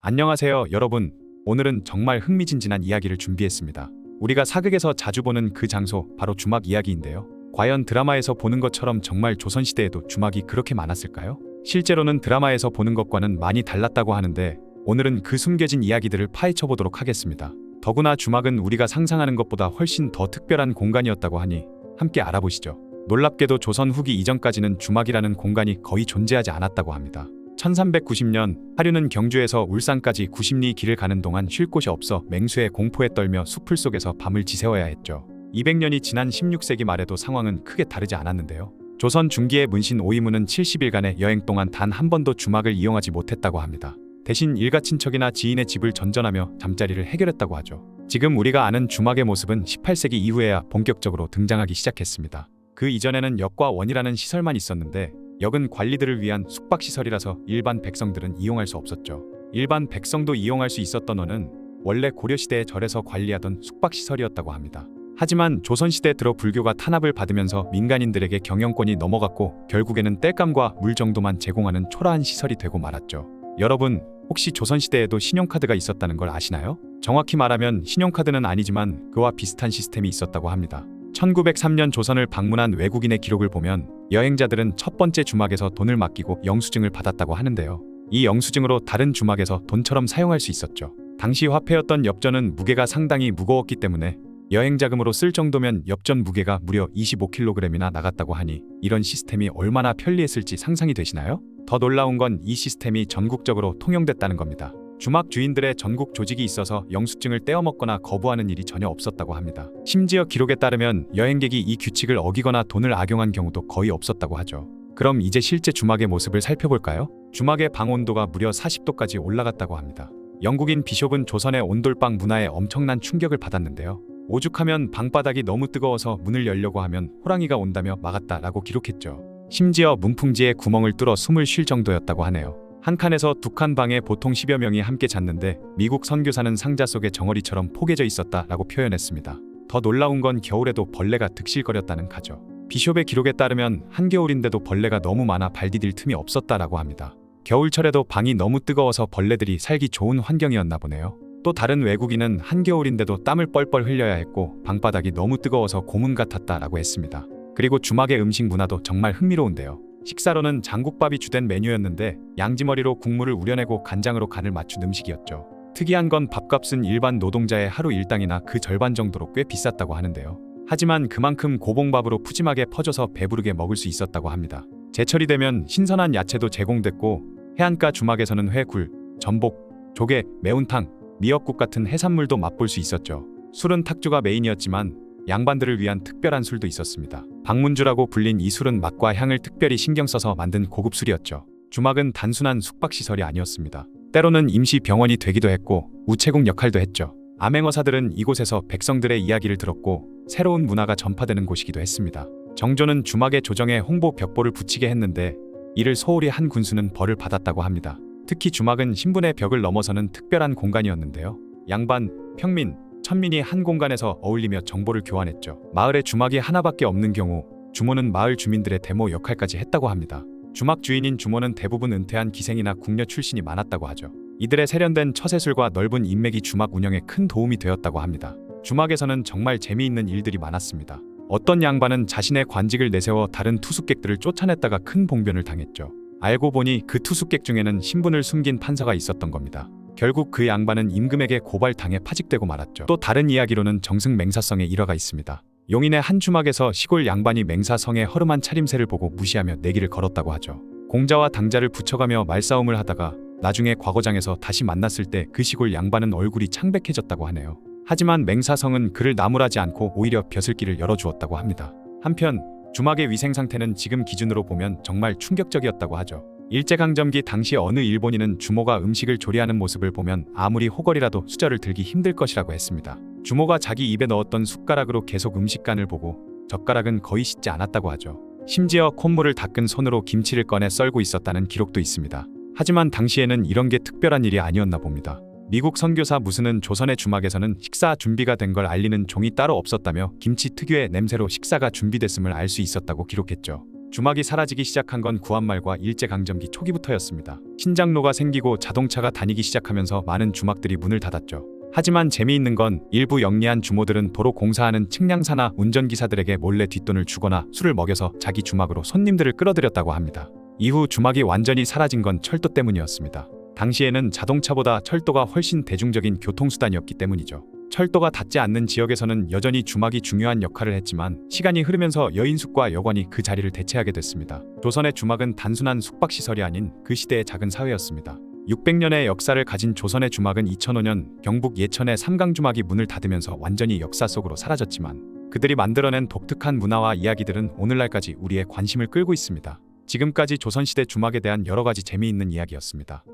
안녕하세요, 여러분. 오늘은 정말 흥미진진한 이야기를 준비했습니다. 우리가 사극에서 자주 보는 그 장소, 바로 주막 이야기인데요. 과연 드라마에서 보는 것처럼 정말 조선시대에도 주막이 그렇게 많았을까요? 실제로는 드라마에서 보는 것과는 많이 달랐다고 하는데, 오늘은 그 숨겨진 이야기들을 파헤쳐 보도록 하겠습니다. 더구나 주막은 우리가 상상하는 것보다 훨씬 더 특별한 공간이었다고 하니, 함께 알아보시죠. 놀랍게도 조선 후기 이전까지는 주막이라는 공간이 거의 존재하지 않았다고 합니다. 1390년 하류는 경주에서 울산까지 90리 길을 가는 동안 쉴 곳이 없어 맹수의 공포에 떨며 숲을 속에서 밤을 지새워야 했죠. 200년이 지난 16세기 말에도 상황은 크게 다르지 않았는데요. 조선 중기의 문신 오이무는 70일간의 여행 동안 단 한 번도 주막을 이용하지 못했다고 합니다. 대신 일가 친척이나 지인의 집을 전전하며 잠자리를 해결했다고 하죠. 지금 우리가 아는 주막의 모습은 18세기 이후에야 본격적으로 등장하기 시작했습니다. 그 이전에는 역과 원이라는 시설만 있었는데 역은 관리들을 위한 숙박시설이라서 일반 백성들은 이용할 수 없었죠. 일반 백성도 이용할 수 있었던 원은 원래 고려시대에 절에서 관리하던 숙박시설이었다고 합니다. 하지만 조선시대 들어 불교가 탄압을 받으면서 민간인들에게 경영권이 넘어갔고 결국에는 땔감과 물 정도만 제공하는 초라한 시설이 되고 말았죠. 여러분, 혹시 조선시대에도 신용카드가 있었다는 걸 아시나요? 정확히 말하면 신용카드는 아니지만 그와 비슷한 시스템이 있었다고 합니다. 1903년 조선을 방문한 외국인의 기록을 보면 여행자들은 첫 번째 주막에서 돈을 맡기고 영수증을 받았다고 하는데요. 이 영수증으로 다른 주막에서 돈처럼 사용할 수 있었죠. 당시 화폐였던 엽전은 무게가 상당히 무거웠기 때문에 여행 자금으로 쓸 정도면 엽전 무게가 무려 25kg이나 나갔다고 하니 이런 시스템이 얼마나 편리했을지 상상이 되시나요? 더 놀라운 건 이 시스템이 전국적으로 통용됐다는 겁니다. 주막 주인들의 전국 조직이 있어서 영수증을 떼어먹거나 거부하는 일이 전혀 없었다고 합니다. 심지어 기록에 따르면 여행객이 이 규칙을 어기거나 돈을 악용한 경우도 거의 없었다고 하죠. 그럼 이제 실제 주막의 모습을 살펴볼까요? 주막의 방 온도가 무려 40도까지 올라갔다고 합니다. 영국인 비숍은 조선의 온돌방 문화에 엄청난 충격을 받았는데요. 오죽하면 방바닥이 너무 뜨거워서 문을 열려고 하면 호랑이가 온다며 막았다라고 기록했죠. 심지어 문풍지에 구멍을 뚫어 숨을 쉴 정도였다고 하네요. 한 칸에서 두 칸 방에 보통 10여 명이 함께 잤는데 미국 선교사는 상자 속에 정어리처럼 포개져 있었다라고 표현했습니다. 더 놀라운 건 겨울에도 벌레가 득실거렸다는 가죠. 비숍의 기록에 따르면 한겨울인데도 벌레가 너무 많아 발 디딜 틈이 없었다라고 합니다. 겨울철에도 방이 너무 뜨거워서 벌레들이 살기 좋은 환경이었나 보네요. 또 다른 외국인은 한겨울인데도 땀을 뻘뻘 흘려야 했고 방바닥이 너무 뜨거워서 고문 같았다라고 했습니다. 그리고 주막의 음식 문화도 정말 흥미로운데요. 식사로는 장국밥이 주된 메뉴였는데 양지머리로 국물을 우려내고 간장으로 간을 맞춘 음식이었죠. 특이한 건 밥값은 일반 노동자의 하루 일당이나 그 절반 정도로 꽤 비쌌다고 하는데요. 하지만 그만큼 고봉밥으로 푸짐하게 퍼져서 배부르게 먹을 수 있었다고 합니다. 제철이 되면 신선한 야채도 제공됐고 해안가 주막에서는 회, 굴, 전복, 조개, 매운탕, 미역국 같은 해산물도 맛볼 수 있었죠. 술은 탁주가 메인이었지만 양반들을 위한 특별한 술도 있었습니다. 방문주라고 불린 이 술은 맛과 향을 특별히 신경 써서 만든 고급 술이었죠. 주막은 단순한 숙박시설이 아니었습니다. 때로는 임시 병원이 되기도 했고 우체국 역할도 했죠. 암행어사들은 이곳에서 백성들의 이야기를 들었고 새로운 문화가 전파되는 곳이기도 했습니다. 정조는 주막의 조정에 홍보 벽보를 붙이게 했는데 이를 소홀히 한 군수는 벌을 받았다고 합니다. 특히 주막은 신분의 벽을 넘어서는 특별한 공간이었는데요. 양반, 평민, 천민이 한 공간에서 어울리며 정보를 교환했죠. 마을에 주막이 하나밖에 없는 경우 주모는 마을 주민들의 데모 역할까지 했다고 합니다. 주막 주인인 주모는 대부분 은퇴한 기생이나 궁녀 출신이 많았다고 하죠. 이들의 세련된 처세술과 넓은 인맥이 주막 운영에 큰 도움이 되었다고 합니다. 주막에서는 정말 재미있는 일들이 많았습니다. 어떤 양반은 자신의 관직을 내세워 다른 투숙객들을 쫓아냈다가 큰 봉변을 당했죠. 알고 보니 그 투숙객 중에는 신분을 숨긴 판사가 있었던 겁니다. 결국 그 양반은 임금에게 고발당해 파직되고 말았죠. 또 다른 이야기로는 정승 맹사성의 일화가 있습니다. 용인의 한 주막에서 시골 양반이 맹사성의 허름한 차림새를 보고 무시하며 내기를 걸었다고 하죠. 공자와 당자를 붙여가며 말싸움을 하다가 나중에 과거장에서 다시 만났을 때 그 시골 양반은 얼굴이 창백해졌다고 하네요. 하지만 맹사성은 그를 나무라지 않고 오히려 벼슬길을 열어주었다고 합니다. 한편 주막의 위생 상태는 지금 기준으로 보면 정말 충격적이었다고 하죠. 일제강점기 당시 어느 일본인은 주모가 음식을 조리하는 모습을 보면 아무리 호걸이라도 수저를 들기 힘들 것이라고 했습니다. 주모가 자기 입에 넣었던 숟가락으로 계속 음식간을 보고 젓가락은 거의 씻지 않았다고 하죠. 심지어 콧물을 닦은 손으로 김치를 꺼내 썰고 있었다는 기록도 있습니다. 하지만 당시에는 이런 게 특별한 일이 아니었나 봅니다. 미국 선교사 무슨은 조선의 주막에서는 식사 준비가 된 걸 알리는 종이 따로 없었다며 김치 특유의 냄새로 식사가 준비됐음을 알 수 있었다고 기록했죠. 주막이 사라지기 시작한 건 구한말과 일제강점기 초기부터였습니다. 신장로가 생기고 자동차가 다니기 시작하면서 많은 주막들이 문을 닫았죠. 하지만 재미있는 건 일부 영리한 주모들은 도로 공사하는 측량사나 운전기사들에게 몰래 뒷돈을 주거나 술을 먹여서 자기 주막으로 손님들을 끌어들였다고 합니다. 이후 주막이 완전히 사라진 건 철도 때문이었습니다. 당시에는 자동차보다 철도가 훨씬 대중적인 교통수단이었기 때문이죠. 철도가 닿지 않는 지역에서는 여전히 주막이 중요한 역할을 했지만 시간이 흐르면서 여인숙과 여관이 그 자리를 대체하게 됐습니다. 조선의 주막은 단순한 숙박시설이 아닌 그 시대의 작은 사회였습니다. 600년의 역사를 가진 조선의 주막은 2005년 경북 예천의 삼강주막이 문을 닫으면서 완전히 역사 속으로 사라졌지만 그들이 만들어낸 독특한 문화와 이야기들은 오늘날까지 우리의 관심을 끌고 있습니다. 지금까지 조선시대 주막에 대한 여러 가지 재미있는 이야기였습니다.